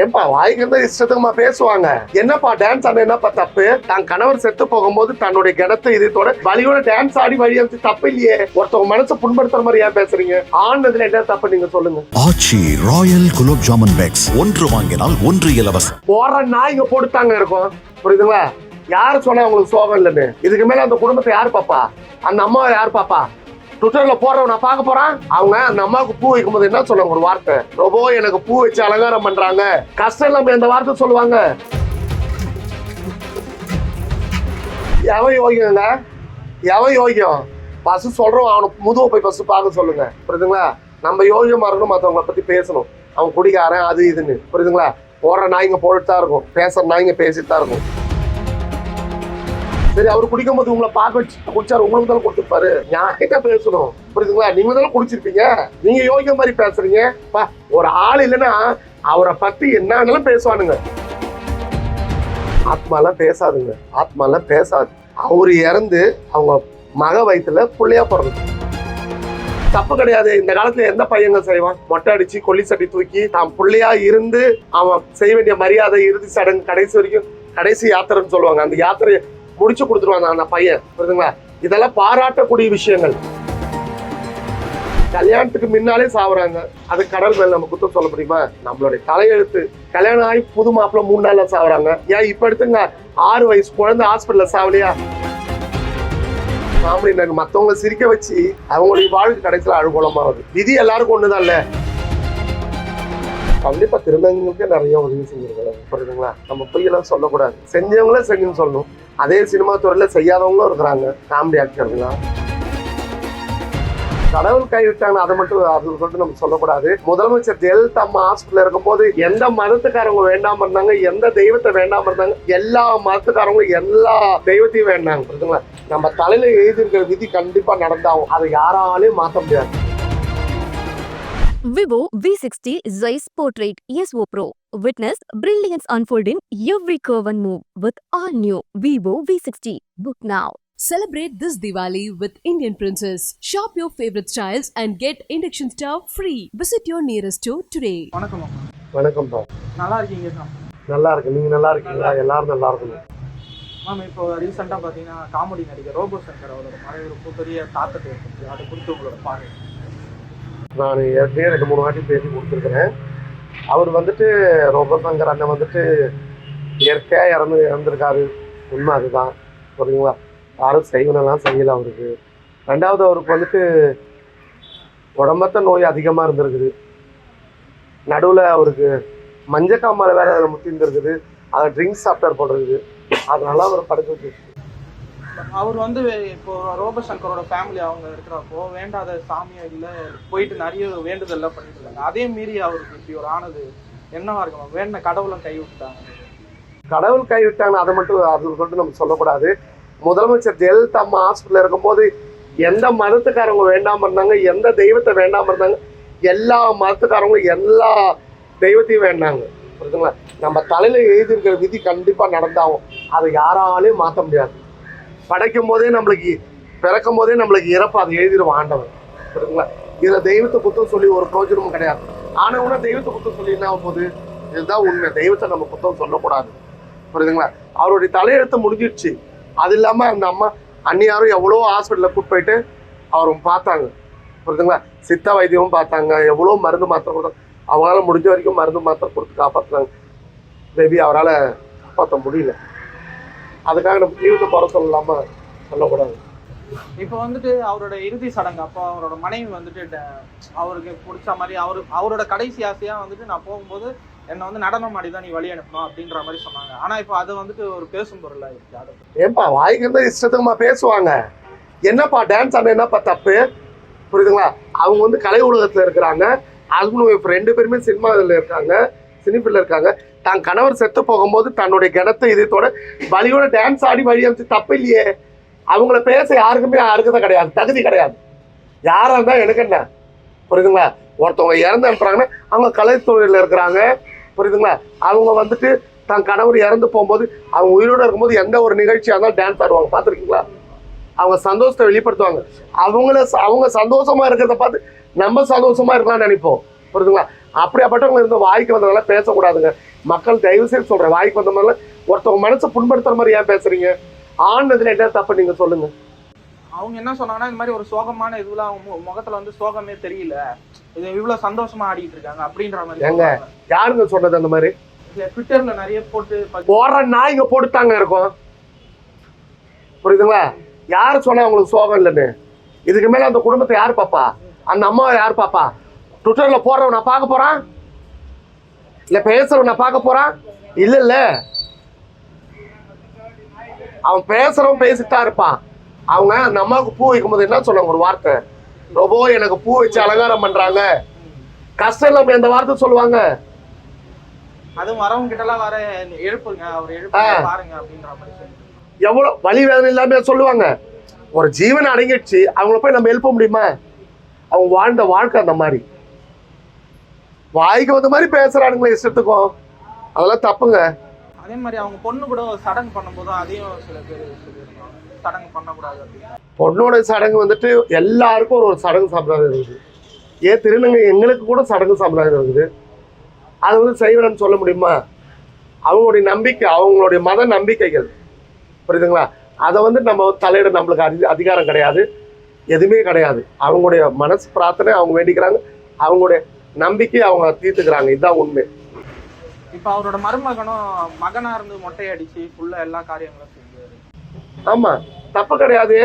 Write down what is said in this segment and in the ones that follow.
ஏன்பா வாய்க்கு இருந்த இஷ்டத்துக்குமா பேசுவாங்க? என்னப்பா டான்ஸ் ஆட என்னப்பா தப்பு? தான் கணவர் செத்து போகும்போது தன்னுடைய கிணத்து இதயத்தோட வலியோட டான்ஸ் ஆடி வழி அமைச்சு தப்பு இல்லையே? ஒருத்தவங்க மனசை புண்படுத்துற மாதிரி ஏன் பேசுறீங்க? ஆனதுல என்ன தப்பு நீங்க சொல்லுங்க. Aachi royal gulab jamun packs. ஒன்று வாங்கினால் ஒன்று இலவசம். போற நாய்ங்க போட்டுத்தாங்க இருக்கும். புரியுதுங்களா? யாரு சொன்னா உங்களுக்கு சோகம் இல்லைன்னு? இதுக்கு மேல அந்த குடும்பத்தை யார் பாப்பா? அந்த அம்மாவை யார் பாப்பா? ட்விட்டர்ல போறவன் நான் பார்க்க போறான்? அவங்க அந்த அம்மாவுக்கு பூ வைக்கும் போது என்ன சொல்லுவாங்க? ஒரு வார்த்தை. ரொம்ப எனக்கு பூ வச்சு அலங்காரம் பண்றாங்க. கஷ்டம் இல்லாம இந்த வார்த்தை சொல்லுவாங்க. எவன் யோகியங்க எவன் யோகியம் பசு சொல்றோம் அவனை முதுவை போய் பசு பார்க்க சொல்லுங்க. புரியுதுங்களா? நம்ம யோகியமா இருக்கணும் மற்றவங்களை பத்தி பேசணும். அவன் குடிக்காரன் அது இதுன்னு. புரியுதுங்களா? போடுற நாய்ங்க போட்டுட்டு தான் இருக்கும். பேசுற நாய்ங்க பேசிட்டு தான் இருக்கும். சரி அவர் குடிக்கும் போது உங்களை பார்க்க வச்சு குடிச்சாரு உங்களுக்கு தானே கொடுத்துருப்பாரு ஞாயிட்ட பேசணும். புரியுதுங்களா? நீங்க தானே குடிச்சிருப்பீங்க. நீங்க யோகிக்க மாதிரி பேசுறீங்க. ஒரு ஆள் இல்லைன்னா அவரை பத்தி என்னன்னாலும் பேசுவானுங்க. ஆத்மாலாம் பேசாதுங்க. ஆத்மாலாம் பேசாது. அவர் இறந்து அவங்க மக வயித்துல புள்ளையா பிறந்தது. தப்பு கிடையாது. இந்த காலத்துல எந்த பையங்க செய்வான்? மொட்டை அடிச்சு கொல்லி சட்டி தூக்கி தான் புள்ளையா இருந்து அவன் செய்ய வேண்டிய மரியாதை இறுதி சடங்கு கடைசி வரைக்கும் கடைசி யாத்திரைன்னு சொல்லுவாங்க. அந்த யாத்திரையை முடிச்சு கொடுத்துருவாங்க அந்த பையன். புரியுதுங்களா? இதெல்லாம் பாராட்டக்கூடிய விஷயங்கள். கல்யாணத்துக்கு முன்னாலே சாவுறாங்க. அது கடல் மேல நம்ம குத்தம் சொல்ல முடியுமா? நம்மளுடைய தலையெழுத்து கல்யாணம் ஆகி புது மாப்பிள்ள மூணு நாள்ல சாவுறாங்க. ஏன் இப்ப எடுத்துங்க? ஆறு வயசு குழந்தை ஹாஸ்பிட்டல்ல சாவலையா? காமெடி நாங்க மத்தவங்க சிரிக்க வச்சு அவங்களுடைய வாழ்க்கை கடைசியில் அழுகோலமாகுது விதி எல்லாருக்கும் ஒண்ணுதான் இல்ல கண்டிப்பா திருநங்கைகளுக்கே நிறைய உதவி செஞ்சிருக்காங்க புரியுதுங்களா? நம்ம பொய்யெல்லாம் சொல்லக்கூடாது. செஞ்சவங்களே செஞ்சுன்னு சொல்லணும். அதே சினிமா துறையில செய்யாதவங்களும் இருக்கிறாங்க காமெடி ஆக்டருங்களா கடவுள் கைவிட்டாங்கன்னா அதை மட்டும் அது சொல்லிட்டு நம்ம சொல்லக்கூடாது. முதலமைச்சர் ஜெயலலிதா அம்மா ஹாஸ்பிட்டல் இருக்கும்போது எந்த மதத்துக்காரங்க வேண்டாம இருந்தாங்க எந்த தெய்வத்தை வேண்டாம இருந்தாங்க எல்லா மதத்துக்காரங்களும் எல்லா தெய்வத்தையும் வேண்டாங்க புரியுதுங்களா நம்ம தலையில எழுதியிருக்கிற விதி கண்டிப்பா நடந்தாகும். அதை யாராலையும் மாத்த முடியாது. Vivo V sixty Zeiss portrait so pro brilliance unfold in every curve and move with all new Vivo V60. Book now. Celebrate this Diwali with Indian Princess. Shop your favorite styles and get induction stove free. Visit your nearest store today. வணக்கம் அம்மா வணக்கம் பா நல்லா இருக்கீங்க நல்லா இருக்கு நீங்க நல்லா இருக்கீங்களா எல்லாரும் நல்லா இருக்கணும் மேம் இப்போ ரீசெண்டாக பார்த்தீங்கன்னா காமெடி நடிகர் ரோபோ சங்கர் அவரோட மறைவு ரொம்ப பெரிய தாக்கத்தை ஏற்படுத்தி அதை குறித்து உங்களோட பார்வை நான் ஏற்கனவே ரெண்டு மூணு வாட்டி பேசி கொடுத்துருக்குறேன் அவர் வந்துட்டு ரோபசங்கர் அண்ணன் வந்துட்டு இயற்கையாக இறந்து இறந்துருக்காரு. உண்மை அதுதான். புரியுங்களா யாரும் செய்வனெல்லாம் செய்யலை அவருக்கு. ரெண்டாவது அவருக்கு வந்துட்டு உடம்பத்த நோய் அதிகமாக இருந்திருக்குது. நடுவில் அவருக்கு மஞ்சக்காமலை வேற அதில் முத்திருந்துருக்குது அதை ட்ரிங்க்ஸ் சாப்பிட்டார் போல் அதனால அவர் படுக்க வச்சு அவர் வந்து இப்போ ரோப சங்கரோட ஃபேமிலி அவங்க இருக்கிறப்போ வேண்டாத சாமியா இல்லை போயிட்டு நிறைய வேண்டுதல்லாம் பண்ணிட்டு இருக்காங்க அதே மீறி அவருக்கு இப்படி ஒரு ஆனது என்னவா இருக்கணும் வேண்ட கடவுளும் கைவிட்டாங்க கடவுள் கைவிட்டாங்கன்னா அதை மட்டும் அது சொல்லிட்டு நம்ம சொல்லக்கூடாது. முதலமைச்சர் ஜெயலலிதா அம்மா ஹாஸ்பிட்டல் இருக்கும்போது எந்த மதத்துக்காரங்க வேண்டாம இருந்தாங்க எந்த தெய்வத்தை வேண்டாம இருந்தாங்க எல்லா மதத்துக்காரங்களும் எல்லா தெய்வத்தையும் வேண்டாங்க. புரியுதுங்களா? நம்ம தலையில எழுதியிருக்கிற விதி கண்டிப்பா நடந்தாகும். அதை யாராலையும் மாற்ற முடியாது. படைக்கும் போதே நம்மளுக்கு பிறக்கும் போதே நம்மளுக்கு இறப்பு அதை எழுதிடுவோம் ஆண்டவர். சரிங்களா இதில் தெய்வத்தை குத்தம் சொல்லி ஒரு பிரோஜனமும் கிடையாது. ஆனவனா தெய்வத்தை குத்தம் சொல்லி என்ன ஆக போகுது இதுதான் உண்மை. தெய்வத்தை நம்ம குத்தம் சொல்லக்கூடாது. புரியுதுங்களா? அவருடைய தலையெழுத்து முடிஞ்சிடுச்சு. அது இல்லாமல் அந்த அம்மா அந்நியாரும் எவ்வளோ ஹாஸ்பிட்டலில் கூட்டு போயிட்டு அவரும் பார்த்தாங்க. புரியுதுங்களா? சித்த வைத்தியமும் பார்த்தாங்க. எவ்வளோ மருந்து மாத்திரை கொடுத்தாங்க அவங்களால முடிஞ்ச வரைக்கும் மருந்து மாத்திரை கொடுத்து காப்பாற்றுனாங்க மேபி அவரால் காப்பாற்ற முடியல. அதுக்காக நம்ம தீவிரத்தை குறை சொல்லலாமா சொல்லக்கூடாது. இப்போ வந்துட்டு அவரோட இறுதி சடங்கு அப்போ அவரோட மனைவி வந்துட்டு அவருக்கு பிடிச்ச மாதிரி அவரு அவரோட கடைசி ஆசையா வந்துட்டு நான் போகும்போது என்னை வந்து நடனம் ஆடி தான் நீ வழி அனுப்பணும் அப்படின்ற மாதிரி சொன்னாங்க. ஆனா இப்போ அது வந்துட்டு ஒரு பேசும் பொருளா இருக்கு. ஏன்பா வாய்க்கு இருந்தா இஷ்டத்துக்குமா பேசுவாங்க? என்னப்பா டான்ஸ் ஆன என்னப்பா தப்பு? புரியுதுங்களா? அவங்க வந்து கலை உலகத்துல இருக்கிறாங்க. ஹஸ்பண்ட் ஒய்ஃப் ரெண்டு பேருமே சினிமாவில் இருக்காங்க சினிஃபில் இருக்காங்க. தான் கணவர் செத்து போகும்போது தன்னுடைய கணத்தை இதயத்தோட வலியோட டான்ஸ் ஆடி வழி அமைச்சு தப்பு இல்லையே. அவங்கள பேச யாருக்குமே அருகதை கிடையாது தகுதி கிடையாது. யாராக இருந்தால் எனக்கு என்ன? புரியுதுங்களா? ஒருத்தவங்க இறந்து அனுப்புறாங்கன்னா அவங்க கலைத்துறையில் இருக்கிறாங்க. புரியுதுங்களா? அவங்க வந்துட்டு தன் கணவர் இறந்து போகும்போது அவங்க உயிரோட இருக்கும்போது எந்த ஒரு நிகழ்ச்சியாக இருந்தாலும் டான்ஸ் ஆடுவாங்க. பார்த்துருக்கீங்களா? அவங்க சந்தோஷத்தை வெளிப்படுத்துவாங்க. அவங்கள அவங்க சந்தோஷமா இருக்கிறத பார்த்து நம்ம சந்தோஷமாக இருக்கலாம்னு நினைப்போம். புரியுதுங்களா? அப்படியாப்பட்டவங்க இருந்து வாய்க்கு வந்தவங்களாம் பேசக்கூடாதுங்க. மக்கள் தயவு செய்து சொல்றேன் வாய்க்கு வந்த மாதிரிலாம் ஒருத்தவங்க மனசை புண்படுத்துற மாதிரி ஏன் பேசுறீங்க? ஆனதுல என்ன தப்பு நீங்க சொல்லுங்க. அவங்க என்ன சொன்னாங்கன்னா இந்த மாதிரி ஒரு சோகமான இதுல அவங்க முகத்துல வந்து சோகமே தெரியல. இது இவ்வளவு சந்தோஷமா ஆடிட்டு இருக்காங்க அப்படின்ற மாதிரி? சொன்னாங்க. யாருங்க சொன்னது அந்த மாதிரி? ட்விட்டர்ல நிறைய போட்டு ப- போடுற நாய்ங்க போட்டுத்தாங்க இருக்கும். புரியுதுங்களா? யார் சொன்னா உங்களுக்கு சோகம் இல்லைன்னு? இதுக்கு மேல அந்த குடும்பத்தை யார் பாப்பா? அந்த அம்மாவை யார் பாப்பா? ட்விட்டர்ல போடுறவன் நான் பார்க்க போறான்? இல்ல பேசுறவன் நான் பார்க்க போறான்? இல்ல இல்ல. அவன் பேசுறவன் பேசிட்டு இருப்பான். அவங்க அந்த அம்மாவுக்கு பூ வைக்கும்போது என்ன சொன்னாங்க ஒரு வார்த்தை. ரொம்ப எனக்கு பூ வச்சு அலங்காரம் பண்றாங்க. கஷ்டம் இல்லாம இந்த வார்த்தை சொல்லுவாங்க? அதுவும் வரவங்க கிட்ட எல்லாம் வர எழுப்புங்க. அவர் எழுப்புங்க. பாருங்க அப்படின்ற மாதிரி எவ்வளவு வலி வேதனை இல்லாம சொல்லுவாங்க. ஒரு ஜீவன் அடங்கிடுச்சு. அவங்கள போய் நம்ம எழுப்ப முடியுமா? அவங்க வாழ்ந்த வாழ்க்கை அந்த மாதிரி. வாய்க்கு வந்த மாதிரி பேசுறானுங்களே இஷ்டத்துக்கும். அதெல்லாம் தப்புங்க. அதே மாதிரி அவங்க பொண்ணு கூட சடங்கு பண்ணும்போது அதையும் சில பேர் சடங்கு பண்ணக்கூடாது பொண்ணோட சடங்கு வந்துட்டு எல்லாருக்கும் ஒரு ஒரு சடங்கு சம்பிரதாயம் இருக்குது. ஏன் திருநங்கை எங்களுக்கு கூட சடங்கு சம்பிரதாயம் இருக்குது. அது வந்து செய்வனன்னு சொல்ல முடியுமா? அவங்களுடைய நம்பிக்கை அவங்களுடைய மத நம்பிக்கைகள். புரியுதுங்களா? அதை வந்து நம்ம தலையிட நம்மளுக்கு அதி அதிகாரம் கிடையாது. எதுவுமே கிடையாது. அவங்களுடைய மனசு பிரார்த்தனை அவங்க வேண்டிக்கிறாங்க. அவங்களுடைய நம்பிக்கை அவங்க தீர்த்துக்கிறாங்க. இதுதான் உண்மை. இப்ப அவரோட மருமகனும் மகனா இருந்து மொட்டை அடிச்சு ஃபுல்லா எல்லா காரியங்களும் செஞ்சாரு. ஆமா. தப்பு கிடையாது.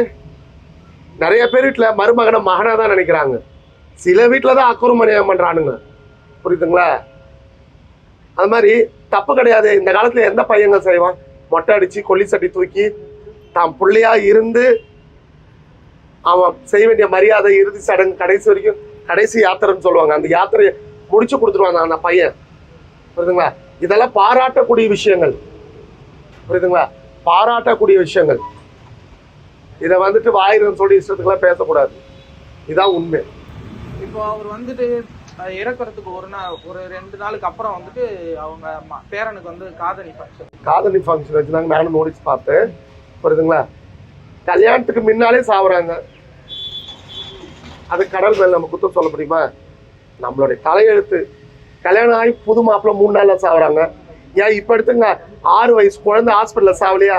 நிறைய பேர் வீட்டுல மருமகனை மகனா தான் நினைக்கிறாங்க. சில வீட்டுல தான் அக்குறுமணியம் பண்றானுங்க. புரியுதுங்களா? அது மாதிரி தப்பு கிடையாது. இந்த காலத்துல எந்த பையங்க செய்வான்? மொட்டை அடிச்சு கொல்லி சட்டி தூக்கி தான் புள்ளையா இருந்து அவன் செய்ய வேண்டிய மரியாதை இறுதி சடங்கு கடைசி வரைக்கும் கடைசி யாத்திரைன்னு சொல்லுவாங்க. அந்த யாத்திரையை முடிச்சு கொடுத்துருவாங்க அந்த பையன். புரியுதுங்களா? இதெல்லாம் பாராட்டக்கூடிய விஷயங்கள். புரியுதுங்களா? பாராட்டக்கூடிய விஷயங்கள். இதை வந்துட்டு வாயிரம் சொல்லி இஷ்டத்துக்குலாம் பேசக்கூடாது. இதான் உண்மை. இப்போ அவர் வந்துட்டு இறக்கறதுக்கு ஒரு நாள் ஒரு ரெண்டு நாளுக்கு அப்புறம் வந்துட்டு அவங்க பேரனுக்கு வந்து காதணி ஃபங்க்ஷன் காதலி ஃபங்க்ஷன் வச்சுருந்தாங்க நானும் நோட்டீஸ் பார்த்தேன். புரியுதுங்களா? கல்யாணத்துக்கு முன்னாலே சாவுறாங்க. அது கடல் மேல் நம்ம குத்தம் சொல்ல முடியுமா? நம்மளுடைய தலையெழுத்து. கல்யாணம் ஆகி புது மாப்பிள்ள மூணு நாளில் சாவுறாங்க. ஏன் இப்போ எடுத்துங்க ஆறு வயசு குழந்தை ஹாஸ்பிட்டலில் சாவலையா?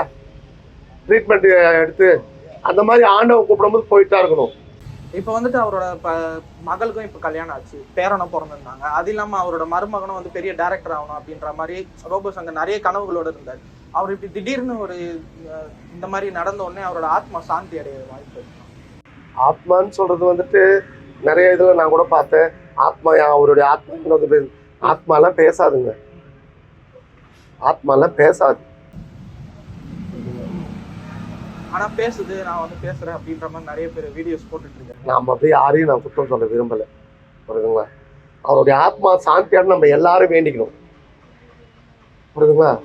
ட்ரீட்மெண்ட் எடுத்து அந்த மாதிரி ஆண்டவன் கூப்பிடும்போது போயிட்டு தான் இருக்கணும். இப்போ வந்துட்டு அவரோட ப மகளுக்கும் இப்போ கல்யாணம் ஆச்சு. பேரனும் பிறந்திருந்தாங்க. அது இல்லாமல் அவரோட மருமகனும் வந்து பெரிய டேரக்டர் ஆகணும் அப்படின்ற மாதிரி ரோபோ சங்கர் நிறைய கனவுகளோடு இருந்தார். அவர் இப்படி திடீர்னு ஒரு இந்த மாதிரி நடந்த உடனே அவரோட ஆத்மா சாந்தி அடைய வாய்ப்பு ஆத்மான்னு சொல்றது வந்துட்டு நிறைய இதுல நான் கூட பார்த்தேன். ஆத்மா அவருடைய ஆத்மா ஆத்மாலாம் பேசாதுங்க. ஆத்மாலாம் பேசாது. ஆனா பேசுது நான் வந்து பேசுறேன் அப்படின்ற மாதிரி நிறைய பேர் வீடியோஸ் போட்டுட்டு இருக்காங்க. நாம் அப்படியே யாரையும் நான் குற்றம் சொல்ல விரும்பல. புரியுதுங்களா? அவருடைய ஆத்மா சாந்தியான நம்ம எல்லாரும் வேண்டிக்கணும். புரியுதுங்களா?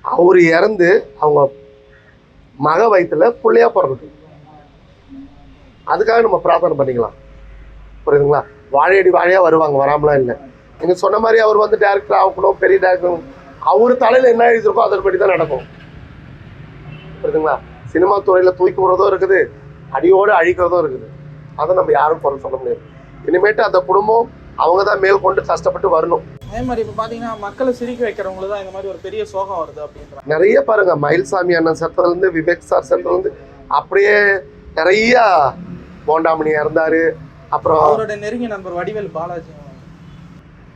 அவர் இறந்து அவங்க மக வயித்துல புள்ளையா பிறக்கட்டும் அதுக்காக நம்ம பிரார்த்தனை பண்ணிக்கலாம். புரியுதுங்களா? வாழையடி வாழையா வருவாங்க வராமலாம் இல்லை. நீங்க சொன்ன மாதிரி அவர் வந்து டேரக்டர் ஆகணும் பெரிய டேரக்டர் அவர் தலையில என்ன எழுதிருக்கோ அதன்படி தான் நடக்கும். புரியுதுங்களா? சினிமா துறையில தூக்கி விடுறதும் இருக்குது அடியோடு அழிக்கிறதும் இருக்குது. அதை நம்ம யாரும் குறை சொல்ல முடியாது. இனிமேட்டு அந்த குடும்பம் அவங்க தான் மேல் கொண்டு கஷ்டப்பட்டு வரணும். அதே மாதிரி இப்போ பார்த்தீங்கன்னா மக்களை சிரிக்க வைக்கிறவங்களுக்கு தான் இந்த மாதிரி ஒரு பெரிய சோகம் வருது அப்படின்றாங்க நிறைய பாருங்க மயில்சாமி அண்ணன் செத்ததுல இருந்து விவேக் சார் செத்ததுல இருந்து அப்படியே நிறைய போண்டாமணி இறந்தாரு அப்புறம் அவரோட நெருங்கிய நண்பர் வடிவேல் பாலாஜி.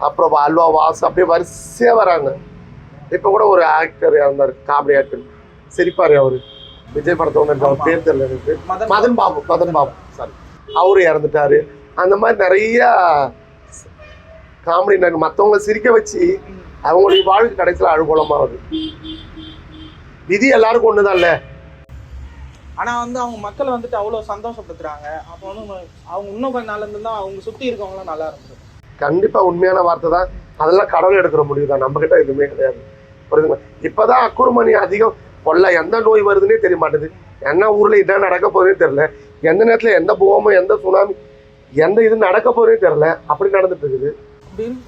அப்புறம் அல்வா வாஸ் அப்படியே வரிசையா வராங்க. இப்ப கூட ஒரு ஆக்டர் இறந்தாரு காமெடி ஆக்டர் சிரிப்பாரு அவரு. விஜய் படத்தோட அவர் பேர் தெரியல எனக்கு. மதன் பாபு. மதன் பாபு சாரி அவரு இறந்துட்டாரு. அந்த மாதிரி நிறைய காமெடி நடிகர் மற்றவங்கள சிரிக்க வச்சு அவங்களுடைய வாழ்க்கை கடைசியில் அழுகோலமாகுது விதி எல்லாருக்கும் ஒண்ணுதான்ல. ஆனா வந்து அவங்க மக்களை வந்துட்டு அவ்வளவு சந்தோஷப்படுத்துறாங்க. அப்போ வந்து அவங்க- இன்னும் கொஞ்ச நாள்ல இருந்து தான் அவங்க சுத்தி இருக்கவங்களாம் நல்லா இருந்தது கண்டிப்பா உண்மையான வார்த்தை தான். அதெல்லாம் கடவுள் எடுக்கிற முடிவு தான். நம்ம கிட்ட எதுவுமே கிடையாது. புரியுதுங்களா? இப்பதான் அக்குறுமணி அதிகம் கொள்ள எந்த நோய் வருதுன்னே தெரிய மாட்டேது. என்ன ஊர்ல என்ன நடக்க போகுதுன்னே தெரியல. எந்த நேரத்துல எந்த பூகமும் எந்த சுனாமி எந்த இது நடக்க போகுதுன்னே தெரியல. அப்படி நடந்துட்டு இருக்குது.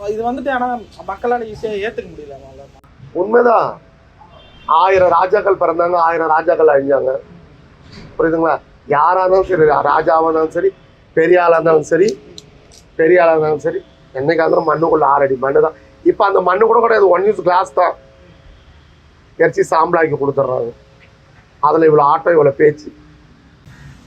இது வந்துட்டு ஆனா மக்களால ஈஸியா ஏத்துக்க முடியல. உண்மைதான். ஆயிரம் ராஜாக்கள் பிறந்தாங்க ஆயிரம் ராஜாக்கள் அழிஞ்சாங்க. புரியுதுங்களா? யாரா இருந்தாலும் சரி ராஜாவா இருந்தாலும் சரி பெரிய ஆளா இருந்தாலும் சரி பெரிய ஆளா இருந்தாலும் சரி என்னைக்கா இருந்தாலும் மண்ணுக்குள்ள ஆறடி மண்ணு தான். இப்போ அந்த மண்ணு கூட கிடையாது ஒன் யூஸ் கிளாஸ் தான். எரிச்சி சாம்பலாக்கி கொடுத்துட்றாங்க அதில் இவ்வளோ ஆட்டம் இவ்வளோ பேச்சு.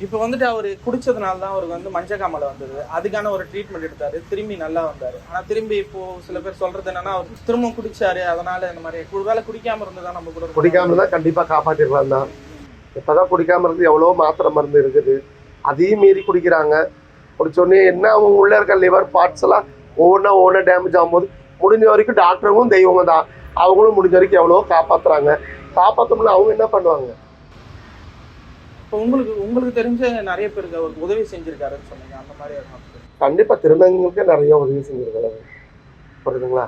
இப்போ வந்துட்டு அவர் குடிச்சதுனால தான் அவருக்கு வந்து மஞ்சக்காமலை வந்தது. அதுக்கான ஒரு ட்ரீட்மெண்ட் எடுத்தாரு. திரும்பி நல்லா வந்தாரு. ஆனா திரும்பி இப்போ சில பேர் சொல்றது என்னன்னா அவர் திரும்ப குடிச்சாரு. அதனால இந்த மாதிரி ஒருவேளை குடிக்காம இருந்ததா நம்ம கூட குடிக்காம இருந்தால் கண்டிப்பாக காப்பாற்றிருக்கலாம் தான். இப்போ தான் குடிக்காம இருந்து எவ்வளோ மாத்திரை மருந்து இருக்குது. அதையும் மீறி குடிக்கிறாங்க. குடிச்சோடனே என்ன அவங்க உள்ளே இருக்க லிவர் பார்ட்ஸ் எல்லாம் ஒவ்வொன்றா ஒவ்வொன்றா டேமேஜ் ஆகும்போது முடிஞ்ச வரைக்கும் டாக்டரும் தெய்வங்க தான். அவங்களும் முடிஞ்ச வரைக்கும் எவ்வளோ காப்பாற்றுறாங்க காப்பாற்றணும்னா அவங்க என்ன பண்ணுவாங்க? இப்போ உங்களுக்கு உங்களுக்கு தெரிஞ்ச நிறைய பேருக்கு அவருக்கு உதவி செஞ்சிருக்காருன்னு சொன்னீங்க. அந்த மாதிரி கண்டிப்பாக திருநங்கைகளுக்கு நிறைய உதவி செஞ்சிருக்கிறாரு புரியுதுங்களா?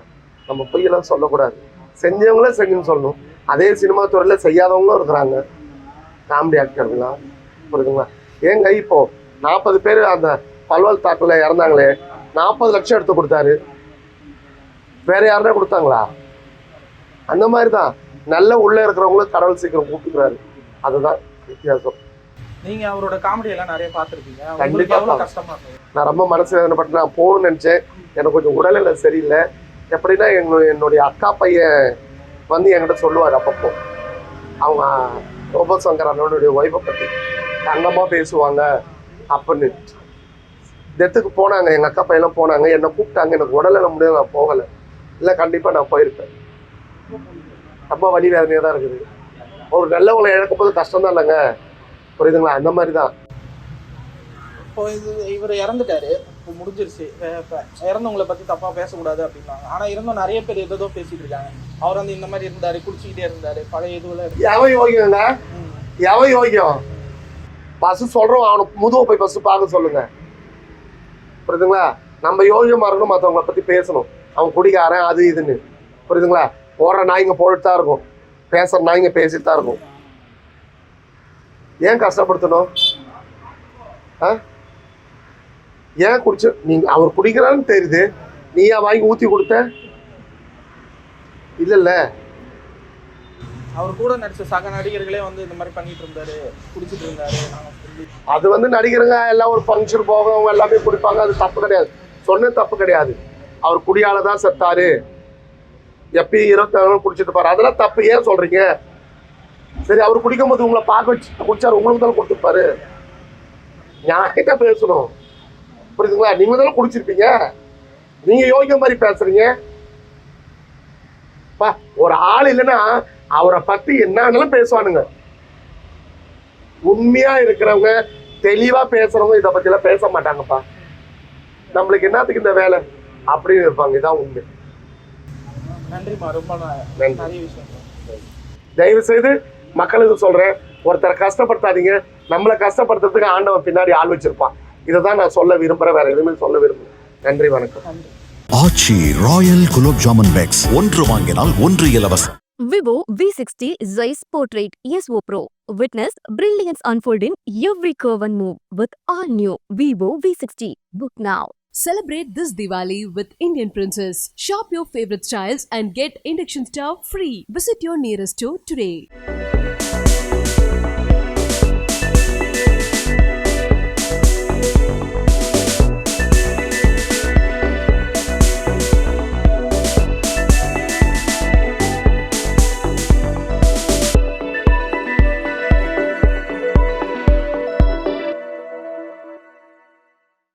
நம்ம பொய்யெல்லாம் சொல்லக்கூடாது. செஞ்சவங்களே செஞ்சுன்னு சொல்லணும். அதே சினிமா துறையில் செய்யாதவங்களும் இருக்கிறாங்க. காமெடி ஆக்டர்கள்லாம் புரியுதுங்களா ஏங்க இப்போ நாற்பது பேர் அந்த பல்வல் தாக்கில் இறந்தாங்களே நாற்பது லட்சம் எடுத்து கொடுத்தாரு. வேற யாருன்னா கொடுத்தாங்களா? அந்த மாதிரி தான் நல்ல உள்ளே இருக்கிறவங்களும் கடவுள் சீக்கிரம் கூப்பிட்டுக்கிறாரு. அதுதான் வித்தியாசம். நீங்க அவரோட காமெடி எல்லாம் நிறைய பார்த்திருப்பீங்க. உங்களுக்கு கண்டிப்பா. கஷ்டமா நான் ரொம்ப மனசு வேதனைப்பட்டு நான் போகணும்னு நினச்சேன். எனக்கு கொஞ்சம் உடல்நிலை சரியில்லை. எப்படின்னா எங்க என்னுடைய அக்கா பையன் வந்து என்கிட்ட சொல்லுவார் அப்பப்போ. அவங்க ரோபோ சங்கர் அண்ணனுடைய ஒய்ஃபை பற்றி தங்கமாக பேசுவாங்க. அப்படின்னு. டெத்துக்கு போனாங்க எங்கள் அக்கா பையெல்லாம் போனாங்க என்னை கூப்பிட்டாங்க எனக்கு உடலில் முடியாது நான் போகலை. இல்லை கண்டிப்பாக நான் போயிருப்பேன். ரொம்ப வலி வேதனையாக தான் இருக்குது. ஒரு நல்லவங்களை இழக்கும் போது கஷ்டம் தான் இல்லைங்க. புரியுதுங்களா? அந்த மாதிரி தான். இப்போ இது இவர் இறந்துட்டாரு. இப்போ முடிஞ்சிருச்சு. இறந்தவங்களை பத்தி தப்பா பேசக்கூடாது அப்படின்னாங்க ஆனா இருந்தும் நிறைய பேர் ஏதோ பேசிட்டு இருக்காங்க. அவர் வந்து இந்த மாதிரி இருந்தாரு குடிச்சிக்கிட்டே இருந்தாரு பழைய இதுல எவன் யோகியங்க எவன் யோகியம் பஸ் சொல்றோம் அவனுக்கு முதுவை போய் பஸ் பார்க்க சொல்லுங்க. புரியுதுங்களா? நம்ம யோகியமா இருக்கணும் மற்றவங்கள பத்தி பேசணும். அவன் குடிகாரன் அது இதுன்னு. புரியுதுங்களா? போடுற நாய்ங்க போட்டுட்டு தான் இருக்கும். பேசுற நாய்ங்க பேசிட்டு தான் இருக்கும். ஏன் கஷ்டப்படுத்தணும்? ஆ? ஏன் குடிச்சு நீங்க அவர் குடிக்கிறான்னு தெரியுது. நீயா வாங்கி ஊத்தி கொடுத்த? இல்ல இல்ல அவர் கூட நடிச்ச சக நடிகர்களே வந்து இந்த மாதிரி பண்ணிட்டு இருந்தாரு குடிச்சிட்டு இருந்தாரு அது வந்து நடிகருங்க எல்லாம் ஒரு ஃபங்க்ஷன் போக அவங்க எல்லாமே குடிப்பாங்க அது தப்பு கிடையாது. சொன்ன தப்பு கிடையாது. அவர் குடியால தான் செத்தாரு. எப்பயும் இருபத்தி நாலு குடிச்சிட்டு பாரு அதெல்லாம் தப்பு. ஏன் சொல்றீங்க? சரி அவர் குடிக்கும் போது உங்களை பார்க்க வச்சு குடிச்சாரு உங்களுக்கு தானே கொடுத்துருப்பாரு. ஞாயிட்ட பேசணும். புரியுதுங்களா? நீங்க தானே குடிச்சிருப்பீங்க. நீங்க யோகிய மாதிரி பேசுறீங்க. பா ஒரு ஆள் இல்லைன்னா அவரை பத்தி என்னன்னாலும் பேசுவானுங்க. உண்மையா இருக்கிறவங்க தெளிவா பேசுறவங்க இதை பத்தி எல்லாம் பேச மாட்டாங்கப்பா. நம்மளுக்கு என்னத்துக்கு இந்த வேலை? அப்படின்னு இருப்பாங்க. இதான் உண்மை. நன்றிமா ரொம்ப நன்றி. தயவு செய்து மக்களுக்கு சொல்றேன். ஒருத்தரை கஷ்டப்படுத்தாதீங்க. நம்மளை கஷ்டப்படுத்துறதுக்கு ஆண்டவன் பின்னாடி ஆள் வச்சிருப்பான். இதை தான் நான் சொல்ல விரும்புறேன் வேற எதுவுமே சொல்ல விரும்புறேன் நன்றி வணக்கம் ஆச்சி ராயல் குலோப் ஜாமுன் பேக்ஸ் ஒன்று வாங்கினால் ஒன்று இலவசம் Vivo V60 Zeiss Portrait ESO Pro. Witness brilliance unfold in every curve and move with all new Vivo V60. Book now. Celebrate this Diwali with Indian Princess. Shop your favorite styles and get induction stove free. Visit your nearest store today.